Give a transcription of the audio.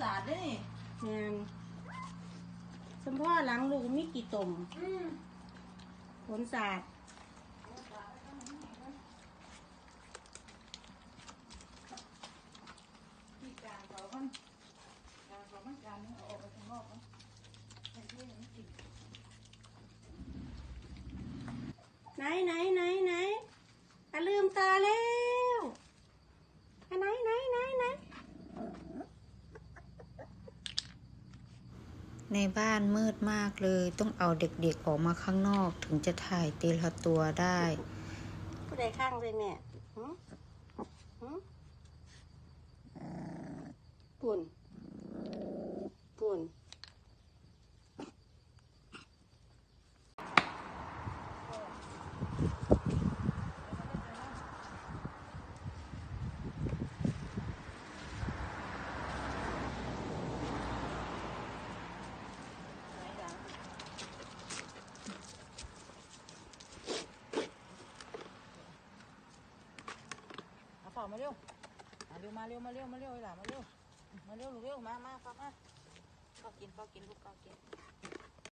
สาดได้นี่งานสมพ่อหลังลูกมีกี่ตุ่มอืมผลสาดที่กลางเขามันกลางเขามันกลางนี่เอาออกไปข้างนอกมันแทนที่มันกินไหนไหนไหนไหนอะลืมตาแล้วอะไหนไหนไหนไหน ในบ้านมืดมากเลย ต้องเอาเด็กๆออกมาข้างนอกถึงจะถ่ายตีละตัวได้ผู้ใดข้างเลยแม่หึหึปุ่นปุ่น มาเร็วมาเร็วมาเร็วมาเร็วมาเร็วไอ้หล่ามาเร็วมาเร็วลูกเร็วมามาฝ่ามาก็กินก็กินลูกก็กิน